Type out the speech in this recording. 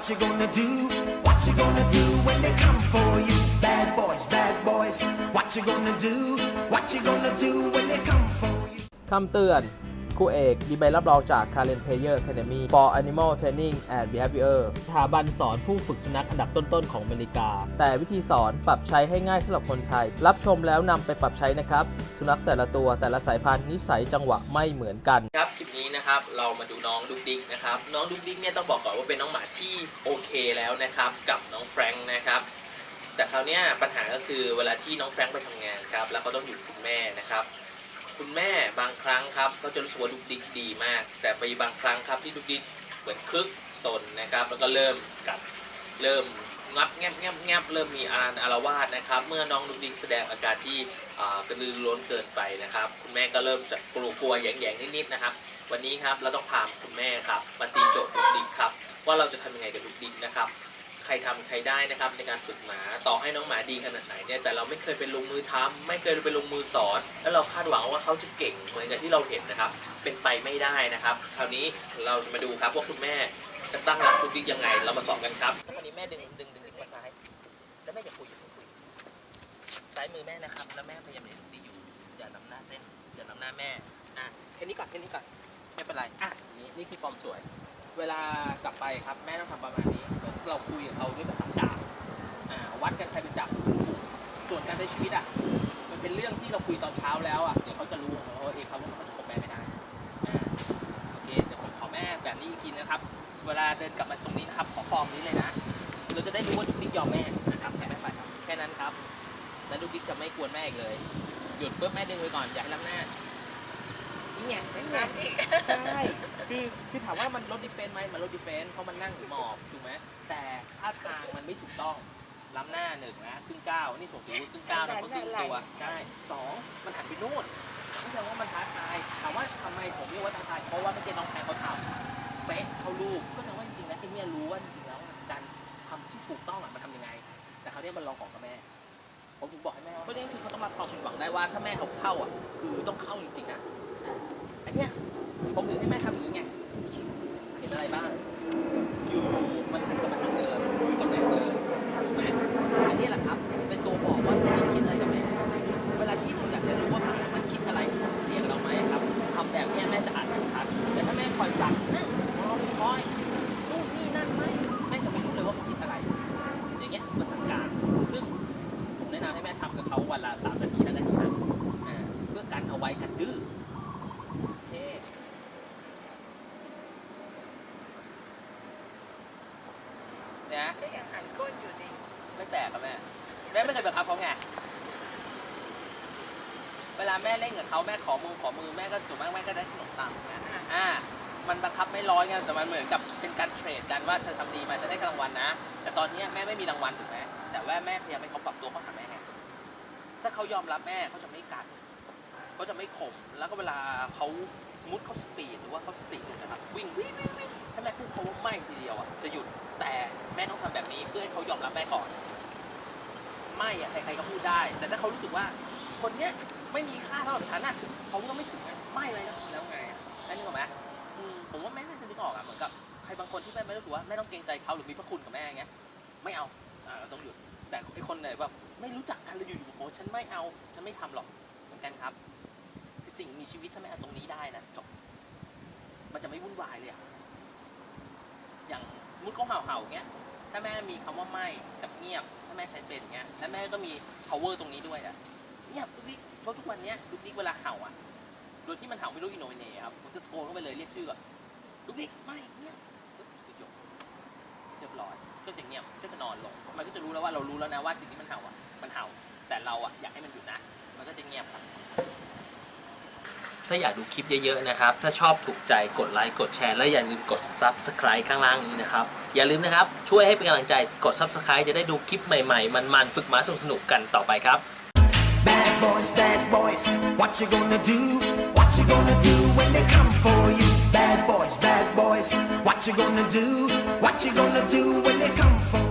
What you gonna do? What you gonna do when they come for you? Bad boys, bad boys. What you gonna do? What you gonna do when they come for you? คำเตือน ครูเอกมีใบรับรองจาก Current Player Academy for Animal Training and Behavior สถาบันสอนผู้ฝึกสุนัขอันดับต้นๆของอเมริกา แต่วิธีสอนปรับใช้ให้ง่ายสำหรับคนไทย รับชมแล้วนำไปปรับใช้นะครับ สุนัขแต่ละตัวแต่ละสายพันธุ์นิสัยจังหวะไม่เหมือนกัน ครับคลิปนี้นะครับเรามาดูน้องดุกดิกนะครับน้องดุกดิกเนี่ยต้องบอกก่อนว่าเป็นน้องหมาที่โอเคแล้วนะครับกับน้องแฟรงค์นะครับแต่คราวเนี้ยปัญหาก็คือเวลาที่น้องแฟรงค์ไปทำงานครับแล้วเขาต้องอยู่กับคุณแม่นะครับ คุณแม่บางครั้งครับ ก็จะรู้สึกว่าดุกดิกดีมาก แต่ไปบางครั้งครับที่ดุกดิกเหมือนคึกสนนะครับ แล้วก็เริ่มกัดเริ่มงับแงบแงบแงบเริ่มมีอาการอารวาสนะครับ เมื่อน้องดุกดิกแสดงอาการที่อ่ากระตือรือร้นเกินไปนะครับ คุณแม่ก็เริ่มจะกลัวกลัวๆแยงๆนิดๆนะครับ วันนี้ครับเราต้องพาคุณแม่ครับมาตีโจทย์ดุกดิกครับว่าเราจะทำยังไงกับดุกดิกนะครับใค รทำใครได้นะครับในการฝึกหมาต่อให้น้องหมาดีขนาดไหนเนี่ยแต่เราไม่เคยไปลงมือทำไม่เคยไปลงมือสอน แล้วเราคาดหวังว่าเขาจะเก่งเหมือนกับที่เราเห็นนะครับ เป็นไปไม่ได้นะครับ คราวนี้เรามาดูครับว่าคุณแม่จะตั้งรับดุกดิกยังไง เรามาสอนกันครับแล้วคราวนี้แม่ดึงดึงดึงดึงมาซ้ายแล้วแม่อย่าคุยอย่าคุยซ้ายมือแม่นะครับ แล้วแม่พยายามเลี้ยงดุกดิกอยู่อย่านำหน้าเส้นอย่านำหน้าแม่อะแค่นี้ก่อนแค่นี้ก่อนไม่เป็นไรอะนี่นี่คือฟอร์มสวย เวลากลับไปครับแม่ต้องทำประมาณนี้เหมือนเราคุยกับเขาด้วยภาษากลางอ่าวัดกันใครเป็นจับส่วนการใช้ชีวิตอะมันเป็นเรื่องที่เราคุยตอนเช้าแล้วอะเดี๋ยวเขาจะรู้ของเขาเองครับว่าเขาจะคบแม่ไม่ได้อ่าโอเคเดี๋ยวผมขอแม่แบบนี้อีกทีนะครับ เวลาเดินกลับมาตรงนี้นะครับขอฟอร์มนี้เลยนะเราจะได้รู้ว่าดุกดิกยอมแม่นะครับแค่ไม่ไปครับแค่นั้นครับ แล้วดุกดิกจะไม่กวนแม่อีกเลย หยุดปุ๊บแม่ดึงไว้ก่อนอย่าให้ล้ำหน้า นี่ไงนี่ไงใช่คือคือถามว่ามันลดดิเฟนต์ไหมมันลดดิเฟนต์เพราะมันนั่งหมอบถูกไหมแต่ท่าทางมันไม่ถูกต้องล้ำหน้าหนึ่งนะครึ่งก้านี่ผมถือว่าครึ่งก้าวนะเพราะครึ่งตัวใช่สองมันหันไปนู่นไม่แสดงว่ามันท้าทายถามว่าทำไมผมเรียกว่าท้าทายเพราะว่าเมื่อกี้น้องแพรเขาทำเป๊ะเขาลูกก็แสดงว่าจริงๆแล้วไอ้เนี่ยรู้ว่าจริงๆแล้วการทำที่ถูกต้องอะมันทำยังไง แต่เขาเนี่ยมันลองของกับแม่ผมถึงบอกให้แม่ว่าเพราะนี่คือเขาต้องรับความผิดหวังได้ว่าถ้าแม่เขาเข้าอะคือต้องเข้าจริงๆนะ อันเนี้ยผมถึงให้แม่ทำอย่างนี้ไง เห็นอะไรบ้าง อยู่ๆมันถึงกับมันเดินอยู่ตำแหน่งเดินถูกไหมอันนี้แหละครับ เป็นตัวบอกว่ามันคิดอะไรกับแม่เวลาที่เราอยากจะรู้ว่ามันคิดอะไรเสียงเราไหมครับทำแบบนี้แม่จะอ่านชัด แต่ถ้าแม่คอยสั่งนะมองคอยนู่นนี่นั่นไหมแม่จะไม่รู้เลยว่าเขาคิดอะไร อย่างเงี้ยมันสั่งการ ซึ่งผมแนะนำให้แม่ทำกับเขาวันละสามนาทีห้านาทีนะอ่าเพื่อกันเอาไว้กันดื้อโอเค เนี่ยก็ยังหันก้นอยู่ดีไม่แปลกครับแม่แม่ไม่เคยบังคับเขาไงเวลาแม่เล่นกับเขาแม่ขอมือขอมือแม่ก็ส่วนมากแม่ก็ได้ขนมตังค์นะอ่ามันบังคับไม่ร้อยไงแต่มันเหมือนกับเป็นการเทรดกันว่าเธอทำดีมาจะได้รางวัลนะ แต่ตอนเนี้ยแม่ไม่มีรางวัลถูกไหมแต่ว่าแม่พยายามให้เขาปรับตัวเข้าหาแม่ไงถ้าเขายอมรับแม่เขาจะไม่กัดเขาจะไม่ข่มแล้วก็เวลาเขาสมมติเขาสปีดหรือว่าเขาสติหลุดนะครับวิ่งวิ่งวิ่งวิ่งถ้าแม่พูดเขาว่าไม่ทีเดียวอะจะหยุดแต่แม่ต้องทำแบบนี้เพื่อให้เขายอมรับแม่ก่อน ไม่อะใครๆก็พูดได้ แต่ถ้าเขารู้สึกว่า คนเนี้ยไม่มีค่าเท่ากับฉันอะเขาก็ไม่ถึงอะไม่เลยนะแล้วไงอะนั่นนึกออกไหมอืมผมว่าแม่น่าจะนึกออกอะเหมือนกับใครบางคนที่แม่ไม่รู้สึกว่าแม่ต้องเกรงใจเขาหรือมีพระคุณกับแม่อย่างเงี้ย ไม่เอาอ่าเราต้องหยุด แต่ไอคนไหนแบบไม่รู้จักกันเลยอยู่ๆโอ้ฉันไม่เอาฉันไม่ทำหรอกเหมือนกันครับคือสิ่งมีชีวิตถ้าแม่เอาตรงนี้ได้นะจบมันจะไม่วุ่นวายเลยอะอย่างมุดเขาเห่าๆเงี้ย ถ้าแม่มีคำว่าไม่กับเงียบ ถ้าแม่ใช้เป็นเงี้ยแล้วแม่ก็มี power ตรงนี้ด้วยอะเงียบทุกทีเพราะทุกวันเนี้ยทุกทีเวลาเห่าอะโดยที่มันเห่าไม่รู้อินโนเนครับผมจะโทรเข้าไปเลยเรียกชื่อก่อนทุกทีไม่เงียบปึ๊บปิดจบเรียบร้อยก็จะเงียบก็จะนอนลงมันก็จะรู้แล้วว่าเรารู้แล้วนะว่าสิ่งที่มันเห่าอะมันเห่าแต่เราอะอยากให้มันหยุดนะ มันก็จะเงียบครับ ถ้าอยากดูคลิปเยอะๆนะครับ ถ้าชอบถูกใจกดไลค์กดแชร์และอย่าลืมกด Subscribe ข้างล่างนี้นะครับ อย่าลืมนะครับ ช่วยให้เป็นกำลังใจกด Subscribe จะได้ดูคลิปใหม่ๆ มันๆ ฝึกหมาสนุกๆกันต่อไปครับ Bad boys, bad boys. What you gonna do? What you gonna do when they come for you? Bad boys, bad boys. What you gonna do? What you gonna do when they come for you